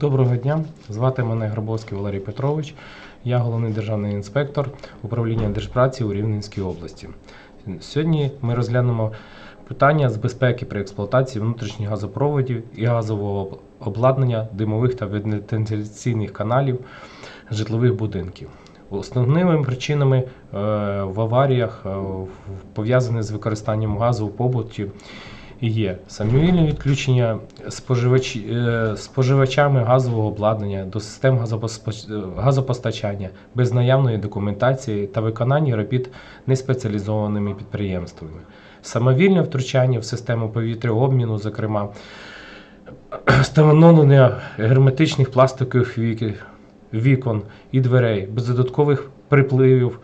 Доброго дня, звати мене Грабовський Валерій Петрович. Я головний державний інспектор управління Держпраці у Рівненській області. Сьогодні ми розглянемо питання з безпеки при експлуатації внутрішніх газопроводів і газового обладнання димових та вентиляційних каналів житлових будинків. Основними причинами е, в аваріях, е, пов'язані з використанням газу в побуті, є самовільне відключення споживач, е, споживачами газового обладнання до систем е, газопостачання без наявної документації та виконання робіт неспеціалізованими підприємствами, самовільне втручання в систему повітряобміну, зокрема, встановлення герметичних пластикових вікон і дверей без додаткових припливів.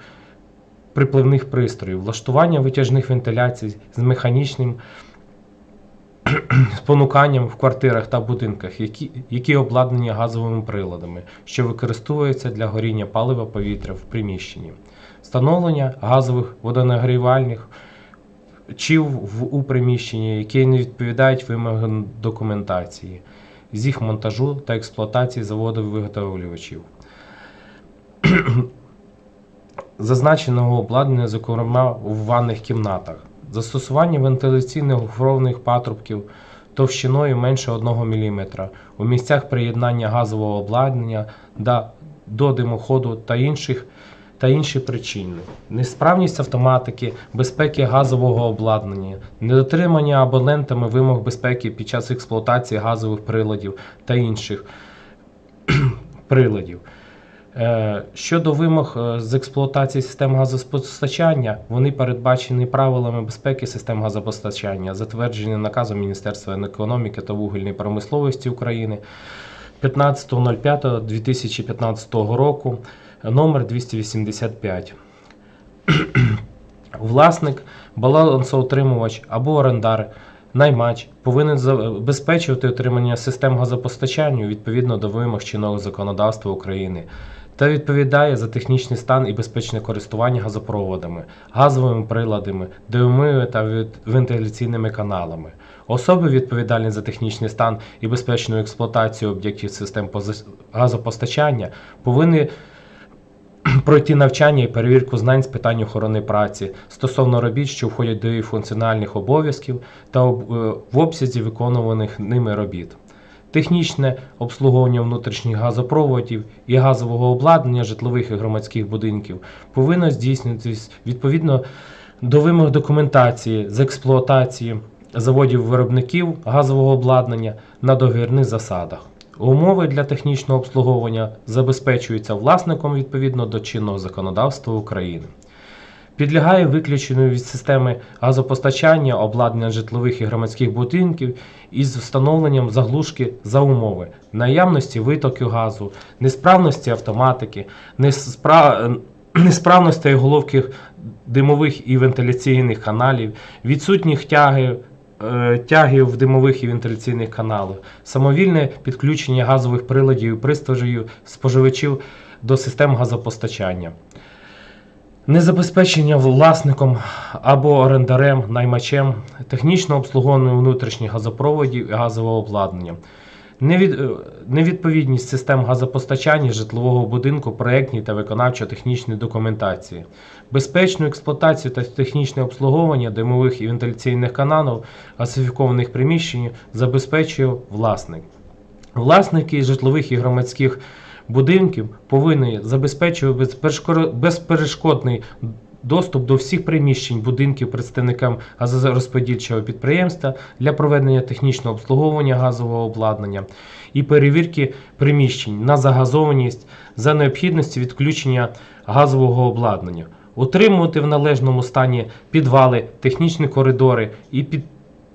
Припливних пристроїв, влаштування витяжних вентиляцій з механічним спонуканням в квартирах та будинках, які, які обладнані газовими приладами, що використовуються для горіння палива повітря в приміщенні, встановлення газових водонагрівальних чів в, у приміщенні, які не відповідають вимогам документації, з їх монтажу та експлуатації заводів виготовлювачів. Зазначеного обладнання, зокрема в ванних кімнатах, застосування вентиляційних гофровних патрубків товщиною менше 1 мм у місцях приєднання газового обладнання до димоходу та інших та інші причини. Несправність автоматики, безпеки газового обладнання, недотримання абонентами вимог безпеки під час експлуатації газових приладів та інших приладів. Е, Щодо вимог е, з експлуатації систем газопостачання, вони передбачені правилами безпеки систем газопостачання, затверджені наказом Міністерства економіки та вугільної промисловості України 15.05.2015 року номер 285. Власник, балансоутримувач або орендар, наймач повинен забезпечувати отримання систем газопостачання відповідно до вимог чинного законодавства України та відповідає за технічний стан і безпечне користування газопроводами, газовими приладами, димовими та вентиляційними каналами. Особи, відповідальні за технічний стан і безпечну експлуатацію об'єктів систем газопостачання, повинні пройти навчання і перевірку знань з питань охорони праці стосовно робіт, що входять до її функціональних обов'язків та е, в обсязі виконуваних ними робіт. Технічне обслуговування внутрішніх газопроводів і газового обладнання житлових і громадських будинків повинно здійснюватись відповідно до вимог документації з експлуатації заводів-виробників газового обладнання на договірних засадах. Умови для технічного обслуговування забезпечуються власником відповідно до чинного законодавства України. Підлягає виключенню від системи газопостачання обладнання житлових і громадських будинків із встановленням заглушки за умови наявності витоків газу, несправності автоматики, неспра... несправності головки димових і вентиляційних каналів, відсутніх тяги, тягів димових і вентиляційних каналів, самовільне підключення газових приладів і пристроїв споживачів до систем газопостачання. Незабезпечення власником або орендарем, наймачем технічно обслуговування внутрішніх газопроводів і газового обладнання. Е, Невідповідність систем газопостачання житлового будинку проєктній та виконавчо-технічній документації, безпечну експлуатацію та технічне обслуговування димових і вентиляційних каналів газифікованих приміщень забезпечує власник. Власники житлових і громадських будинків повинні забезпечувати безперешкодний доступ до всіх приміщень будинків представникам газорозподільчого підприємства для проведення технічного обслуговування газового обладнання і перевірки приміщень на загазованість за необхідності відключення газового обладнання, утримувати в належному стані підвали, технічні коридори і під,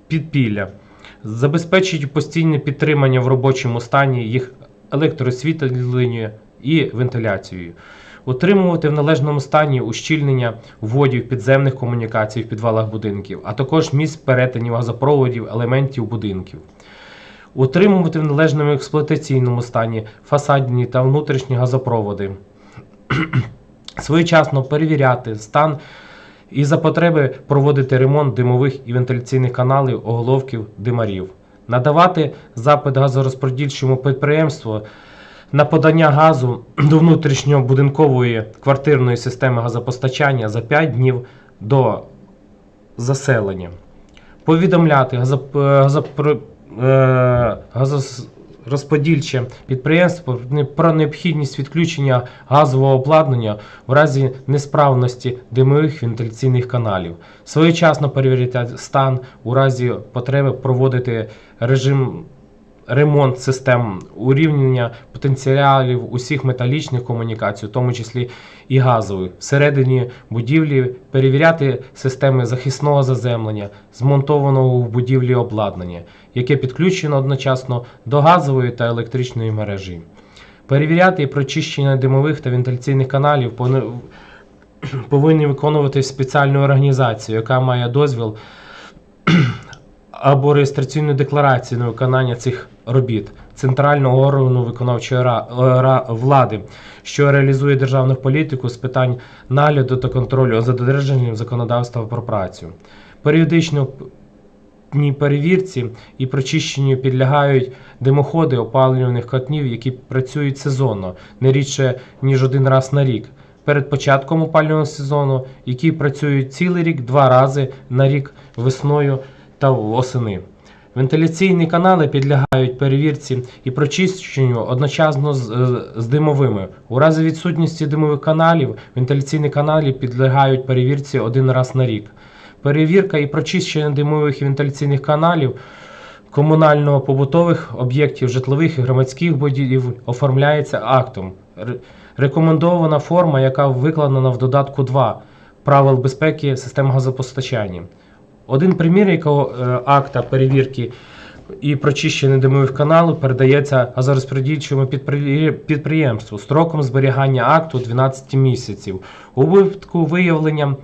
підпілля, забезпечить постійне підтримання в робочому стані їх електросвітленням і вентиляцією. Утримувати в належному стані ущільнення вводів підземних комунікацій в підвалах будинків, а також місць перетинів газопроводів елементів будинків. Утримувати в належному експлуатаційному стані фасадні та внутрішні газопроводи. Своєчасно перевіряти стан і за потреби проводити ремонт димових і вентиляційних каналів, оголовків, димарів. надавати запит газорозподільчому підприємству на подання газу до внутрішньобудинкової квартирної системи газопостачання за 5 днів до заселення. Повідомляти газоп... е, газопро... е, газорозподільче підприємство про необхідність відключення газового обладнання в разі несправності димових вентиляційних каналів. Своєчасно перевіряти стан у разі потреби проводити режим ремонт систем урівняння потенціалів усіх металічних комунікацій, у тому числі і газових, всередині будівлі перевіряти системи захисного заземлення, змонтованого в будівлі обладнання, яке підключено одночасно до газової та електричної мережі. Перевіряти прочищення димових та вентиляційних каналів повинні виконувати спеціальну організацію, яка має дозвіл або реєстраційну декларацію на виконання цих робіт центрального органу виконавчої е, влади, що реалізує державну політику з питань нагляду та контролю за додержанням законодавства про працю. Періодично перевірці і прочищенню підлягають димоходи опалювальних котлів, які працюють сезонно, не рідше ніж один раз на рік. Перед початком опалювального сезону, які працюють цілий рік два рази на рік весною та восени. Вентиляційні канали підлягають перевірці і прочищенню одночасно з, е, з димовими. У разі відсутності димових каналів вентиляційні канали підлягають перевірці один раз на рік. Перевірка і прочищення димових і вентиляційних каналів комунально-побутових об'єктів житлових і громадських будівель оформляється актом. Рекомендована форма, яка викладена в додатку 2 правил безпеки систем газопостачання. Один примір якого е, акта перевірки і прочищення димових каналів передається газорозподільчому підприємству строком зберігання акту 12 місяців. У випадку виявлення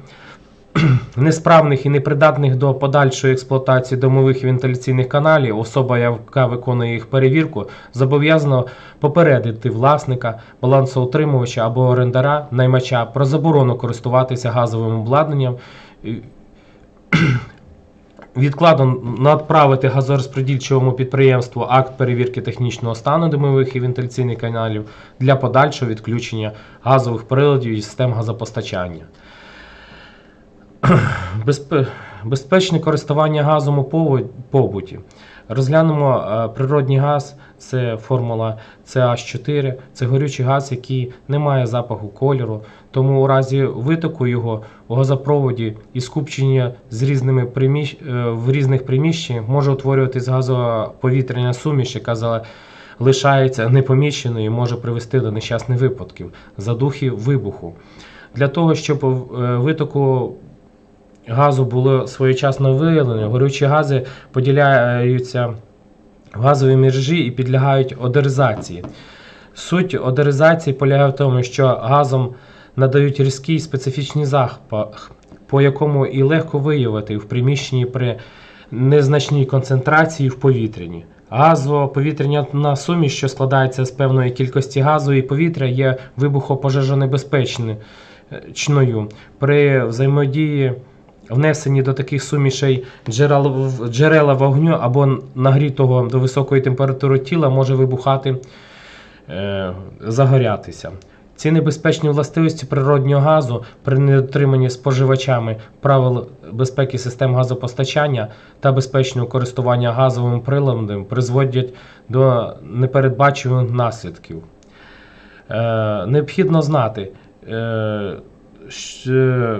несправних і непридатних до подальшої експлуатації домових і вентиляційних каналів, особа, яка виконує їх перевірку, зобов'язана попередити власника, балансоутримувача або орендара наймача про заборону користуватися газовим обладнанням. Відкладно надправити газорозподільчому підприємству акт перевірки технічного стану димових і вентиляційних каналів для подальшого відключення газових приладів і систем газопостачання. Безпечне користування газом у побуті. Розглянемо природний природній газ, це формула CH4, це горючий газ, який не має запаху кольору, тому у разі витоку його у газопроводі і скупчення з різними приміщ... е, в різних приміщеннях може утворюватись газоповітряна суміш, яка залишається непоміченою і може привести до нещасних випадків, задухів вибуху. Для того, щоб е, витоку газу було своєчасно виявлено, горючі гази поділяються газові мережі і підлягають одеризації. Суть одеризації полягає в тому, що газом надають різкий специфічний запах, по якому і легко виявити в приміщенні при незначній концентрації в повітряні. Газово-повітряна суміш, що складається з певної кількості газу і повітря, є вибухопожежонебезпечною. При взаємодії внесені до таких сумішей джерел, джерела вогню або нагрітого до високої температури тіла може вибухати, е, загорятися. Ці небезпечні властивості природнього газу при недотриманні споживачами правил безпеки систем газопостачання та безпечного користування газовим приладом призводять до непередбачуваних наслідків. Е, необхідно знати, е, що,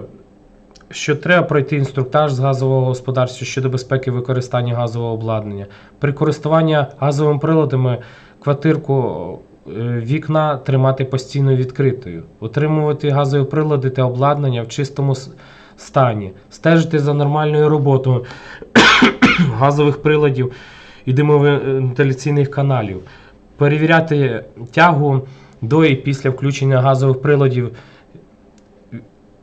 що треба пройти інструктаж з газового господарства щодо безпеки використання газового обладнання. При користуванні газовими приладами квартирку е, вікна тримати постійно відкритою, утримувати газові прилади та обладнання в чистому стані, стежити за нормальною роботою газових приладів і димовентиляційних каналів, перевіряти тягу до і після включення газових приладів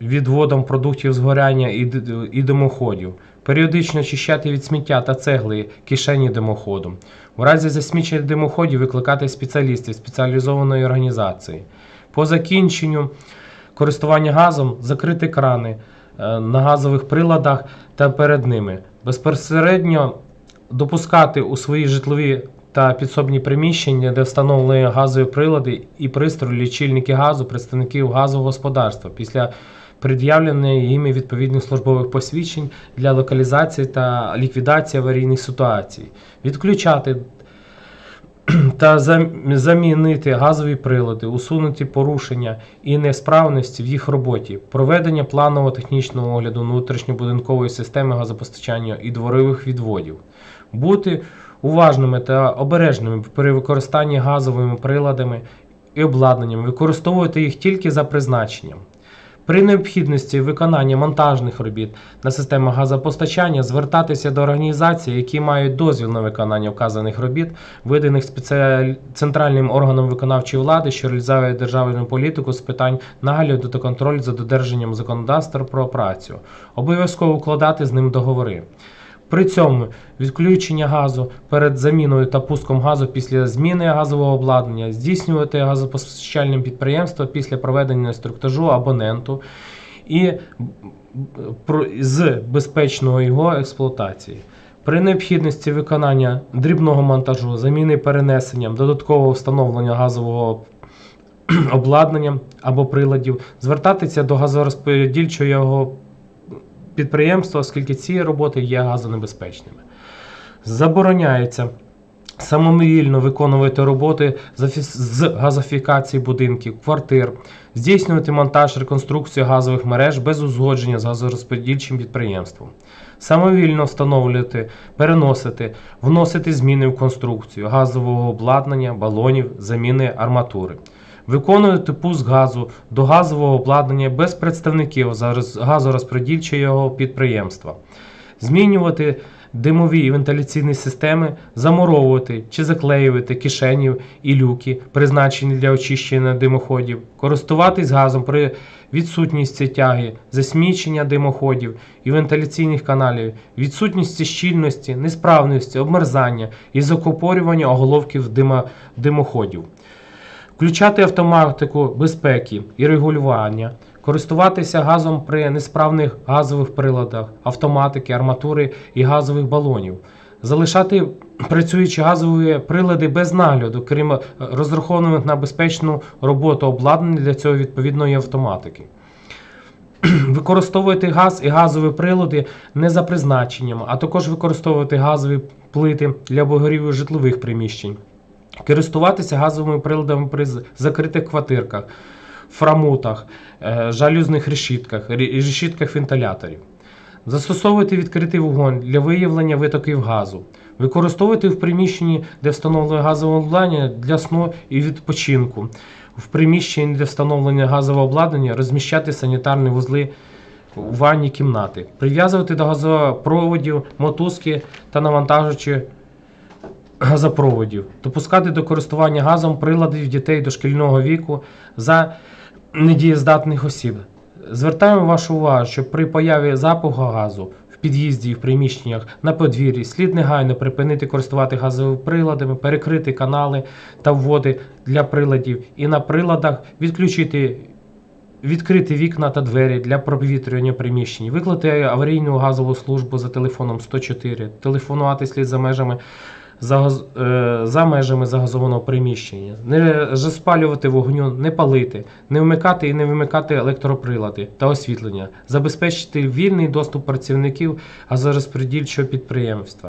відводом продуктів згоряння і, димоходів, періодично очищати від сміття та цегли кишені димоходу. У разі засмічення димоходів викликати спеціалістів спеціалізованої організації. По закінченню користування газом закрити крани е, на газових приладах та перед ними. Безпосередньо допускати у свої житлові та підсобні приміщення, де встановлені газові прилади і пристрої лічильники газу представників газового господарства після пред'явлення їм відповідних службових посвідчень для локалізації та ліквідації аварійних ситуацій, відключати та замінити газові прилади, усунути порушення і несправності в їх роботі, проведення планового технічного огляду внутрішньобудинкової системи газопостачання і дворових відводів, бути уважними та обережними при використанні газовими приладами і обладнанням, використовувати їх тільки за призначенням. При необхідності виконання монтажних робіт на системах газопостачання звертатися до організацій, які мають дозвіл на виконання вказаних робіт, виданих спеціаль... центральним органом виконавчої влади, що реалізує державну політику з питань нагляду та контролю за додержанням законодавства про працю, обов'язково укладати з ним договори. При цьому відключення газу перед заміною та пуском газу після зміни газового обладнання здійснювати газопостачальним підприємством після проведення інструктажу абоненту і з безпечного його експлуатації. При необхідності виконання дрібного монтажу, заміни перенесенням, додаткового встановлення газового обладнання або приладів, звертатися до газорозподільчого підприємства, оскільки ці роботи є газонебезпечними. Забороняється самовільно виконувати роботи з газифікації будинків, квартир, здійснювати монтаж реконструкцію газових мереж без узгодження з газорозподільчим підприємством, самовільно встановлювати, переносити, вносити зміни в конструкцію газового обладнання, балонів, заміни арматури. Виконувати пуск газу до газового обладнання без представників газорозподільчого підприємства, змінювати димові і вентиляційні системи, замуровувати чи заклеювати кишені і люки, призначені для очищення димоходів, користуватись газом при відсутності тяги, засмічення димоходів і вентиляційних каналів, відсутності щільності, несправності, обмерзання і закупорювання оголовків димоходів. Включати автоматику безпеки і регулювання, користуватися газом при несправних газових приладах, автоматики, арматури і газових балонів, залишати працюючі газові прилади без нагляду, крім е, розрахованих на безпечну роботу обладнання для цього відповідної автоматики. Використовувати газ і газові прилади не за призначенням, а також використовувати газові плити для обогріву житлових приміщень користуватися газовими приладами при закритих квартирках, фрамутах, е, жалюзних решітках, решітках вентиляторів. Застосовувати відкритий вогонь для виявлення витоків газу. Використовувати в приміщенні, де встановлено газове обладнання для сну і відпочинку. В приміщенні для встановлення газового обладнання розміщати санітарні вузли у ванні кімнати. Прив'язувати до газопроводів мотузки та навантажувачі газопроводів, допускати до користування газом приладів дітей дошкільного віку за недієздатних осіб. Звертаємо вашу увагу, що при появі запаху газу в під'їзді в приміщеннях на подвір'ї слід негайно припинити користувати газовими приладами, перекрити канали та вводи для приладів і на приладах відключити. Відкрити вікна та двері для провітрювання приміщень, викликати аварійну газову службу за телефоном 104, телефонувати слід за межами загаз... е, за межами загазованого приміщення, не розпалювати вогню, не палити, не вмикати і не вимикати електроприлади та освітлення, забезпечити вільний доступ працівників газорозпредільчого підприємства.